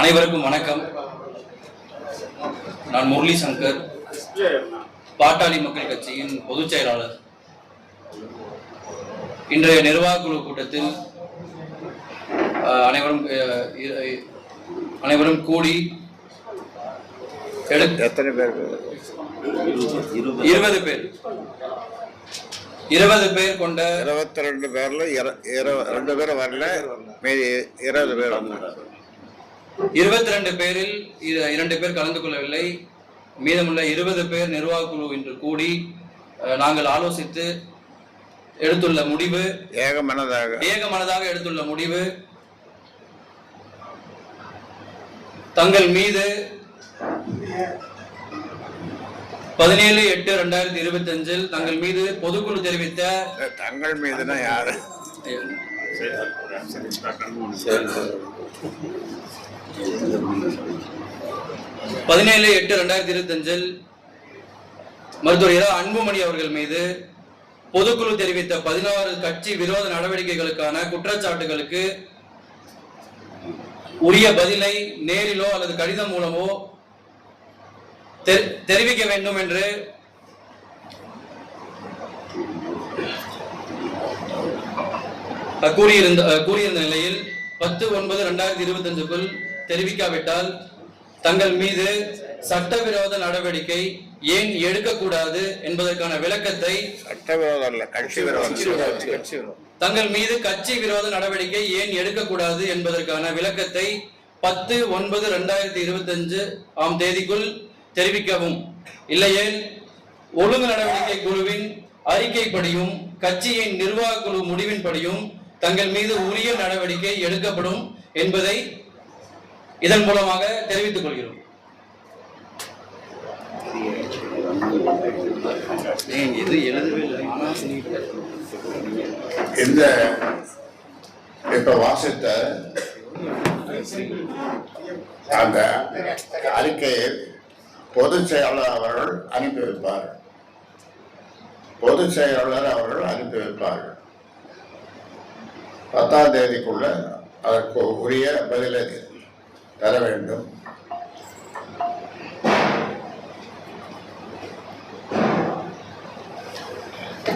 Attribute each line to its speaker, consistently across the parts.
Speaker 1: அனைவருக்கும் வணக்கம். நான் முரளி சங்கர் பாட்டாளி மக்கள் கட்சியின் பொதுச் செயலாளர். இன்றைய நிர்வாக குழு கூட்டத்தில் அனைவரும் அனைவரும் கூடி
Speaker 2: எத்தனை பேர்?
Speaker 1: இருபது பேர். இருபது பேர் கொண்ட
Speaker 2: இருபத்தி ரெண்டு பேர்ல ரெண்டு பேரும் வரல. மீதி இருபது பேர் வந்தாங்க.
Speaker 1: இருபத்தி ரெண்டு பேரில் இர- இரண்டு பேர் கலந்து கொள்ளவில்லை. மீதமுள்ள இருபது பேர் நிர்வாக குழு இன்று கூடி நாங்கள் ஆலோசித்து எடுத்துள்ள முடிவு
Speaker 2: ஏகமனதாக.
Speaker 1: ஏகமனதாக எடுத்துள்ள முடிவு தங்கள் மீது பதினேழு எட்டு ரெண்டாயிரத்தி இருபத்தி அஞ்சில் தங்கள் மீது பொதுக்குழு தெரிவித்த
Speaker 2: தங்கள் மீதுனா யாரு?
Speaker 1: பதினேழு எட்டு ரெண்டாயிரத்தி இருபத்தஞ்சில் மருத்துவர் இரா அன்புமணி அவர்கள் மீது பொதுக்குழு தெரிவித்த பதினாறு கட்சி விரோத நடவடிக்கைகளுக்கான குற்றச்சாட்டுகளுக்கு உரிய பதிலை நேரிலோ அல்லது கடிதம் மூலமோ தெரிவிக்க வேண்டும் என்று கூறியிருந்த கூறியிருந்த நிலையில் பத்து ஒன்பது ரெண்டாயிரத்தி இருபத்தி அஞ்சுக்குள் தெரிவிக்காவிட்டால் தங்கள் மீது சட்டவிரோத நடவடிக்கை ஏன் எடுக்கக்கூடாது என்பதற்கான விளக்கத்தை தங்கள் மீது கட்சி விரோத நடவடிக்கை ஏன் எடுக்கக்கூடாது என்பதற்கான விளக்கத்தை பத்து ஒன்பது ரெண்டாயிரத்தி இருபத்தி அஞ்சு ஆம் தேதிக்குள் தெரிவிக்கவும். இல்லையேல் ஒழுங்கு நடவடிக்கை குழுவின் அறிக்கைப்படியும் கட்சியின் நிர்வாக குழு முடிவின்படியும் தங்கள் மீது உரிய நடவடிக்கை எடுக்கப்படும் என்பதை இதன் மூலமாக தெரிவித்துக் கொள்கிறோம்.
Speaker 3: இந்த இப்ப வாசித்த அந்த அறிக்கையை பொதுச் செயலாளர் அவர்கள் அனுப்பி வைப்பார் பொதுச் செயலாளர் அவர்கள் அனுப்பி வைப்பார்கள் பத்தாம் தேதிக்குள்ள அதற்கு உரிய பதிலை தர வேண்டும்.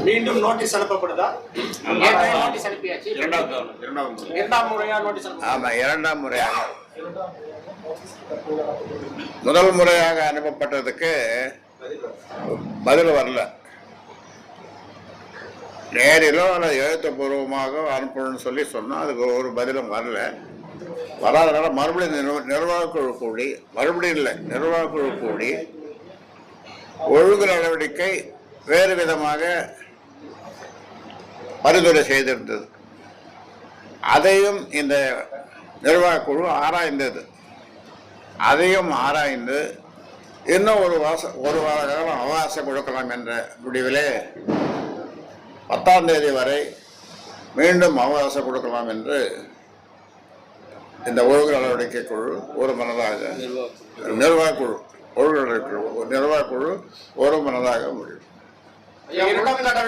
Speaker 4: மீண்டும் நோட்டீஸ் அனுப்பப்படுதா? நோட்டீஸ் அனுப்பியாச்சு. இரண்டாம் முறையா நோட்டீஸ் அனுப்ப
Speaker 2: ஆமா இரண்டாம் முறையாக. முதல் முறையாக அனுப்பப்பட்டதுக்கு பதில் வரல. நேரிலோ அல்லது எழுத்துப்பூர்வமாக அனுப்பணும்னு சொல்லி சொன்னால் அதுக்கு ஒரு பதிலும் வரல. வராதனால மறுபடியும் நிர்வ- நிர்வாகக் கூடி மறுபடியும் இல்லை நிர்வாகக்குழு கூடி ஒழுங்கு நடவடிக்கை வேறு விதமாக பரிந்துரை செய்திருந்தது. அதையும் இந்த நிர்வாகக்குழு ஆராய்ந்தது. அதையும் ஆராய்ந்து இன்னும் ஒரு வாச ஒரு வார காலம் அவகாசம் கொடுக்கலாம் என்ற முடிவிலே பத்தாம் தேதி வரை மீண்டும் அவகாசம் கொடுக்கலாம் என்று இந்த ஒழுங்கு நடவடிக்கை குழு ஒரு மனதாக நிர்வாகக் குழு ஒழுங்கு நடவடிக்கை குழு நிர்வாகக் குழு ஒரு மனதாக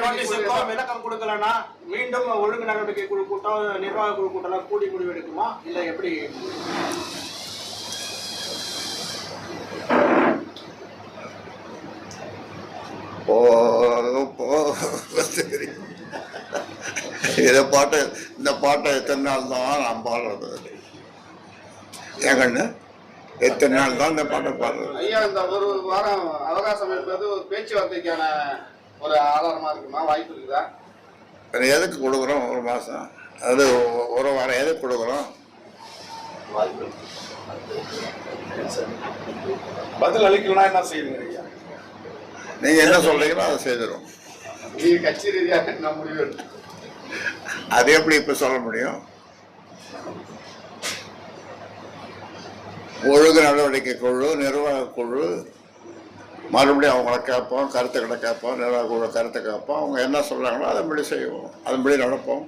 Speaker 4: நோட்டீஸுக்கு விளக்கம் கொடுக்கலன்னா மீண்டும் ஒழுங்கு நடவடிக்கை குழு கூட்டம் நிர்வாக குழு கூட்டம் கூடி முடிவு எடுக்குமா? இல்ல எப்படி?
Speaker 2: போ இதை பாட்டு இந்த பாட்டை எத்தனை நாள் தான் நான் பாடுறது? ஏன் கண்ணு எத்தனை நாள் தான் இந்த பாட்டை பாடுறது?
Speaker 5: ஐயா இந்த ஒரு வாரம் அவகாசம் என்பது ஒரு பேச்சுவார்த்தைக்கான ஒரு ஆதாரமா இருக்குமா? வாய்ப்பு இருக்குதா?
Speaker 2: எதுக்கு கொடுக்குறோம் ஒரு மாதம் அது ஒரு வாரம் எதுக்கு கொடுக்குறோம்?
Speaker 6: பதில் அளிக்கலனா என்ன செய்வீங்க ஐயா?
Speaker 2: நீங்கள் என்ன சொல்றீங்களோ அதை செய்திடும்
Speaker 5: நீங்க கட்சி ரீதியாக என்ன முடிவு
Speaker 2: அது எப்படி இப்போ சொல்ல முடியும்? ஒழுங்கு நடவடிக்கை குழு நிர்வாக குழு மறுபடியும் அவங்கள கேட்போம் கருத்துக்களை கேட்போம் நிர்வாக குழு கருத்தை கேட்போம். அவங்க என்ன சொல்கிறாங்களோ அதன்படி செய்வோம் அதன்படி நடப்போம்.